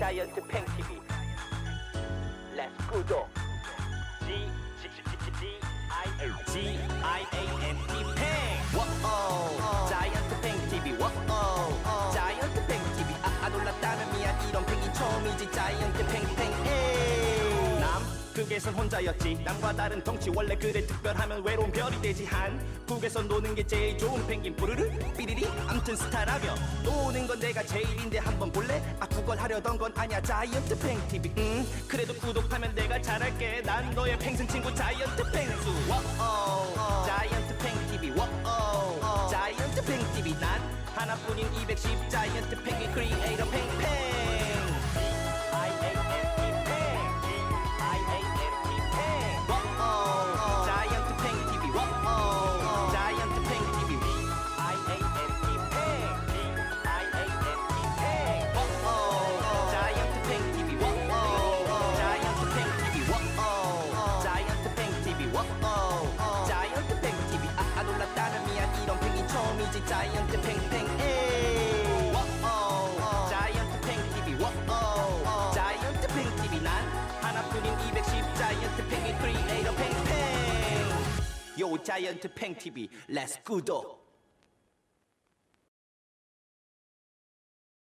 자이언트 팽TV Let's 구독 G G I G I A N T 팽 워어 자이언트 팽TV 워어 자이언트 팽TV 아, 아 놀랐다면 미안. 이런 팽이 처음이지 자이언트 에이 남극에선 혼자였지. 남과 다른 덩치 원래 그래 특별하면 외로운 별이 되지 한국에서 노는 게 제일 좋은 펭귄 뿌르르 삐리리 암튼 스타라며. 노는 건 내가 제일인데 한번 볼래? 아 그걸 하려던 건 아니야. 자이언트 팽TV 음 그래도 구독하면 내가 잘할게. 난 너의 팽슨 친구 자이언트 팽수. 워어 자이언트 팽TV 워어 자이언트 팽TV 난 하나뿐인 210 자이언트 팽이 크리에이터 팽팽 처음이지 자이언트 팽팽 에이 워어 자이언트 팽 TV 워어 자이언트 팽 TV 난 하나뿐인 210 자이언트 팽이 크리에이터 팽팽 요 자이언트 팽 TV 렛츠 구독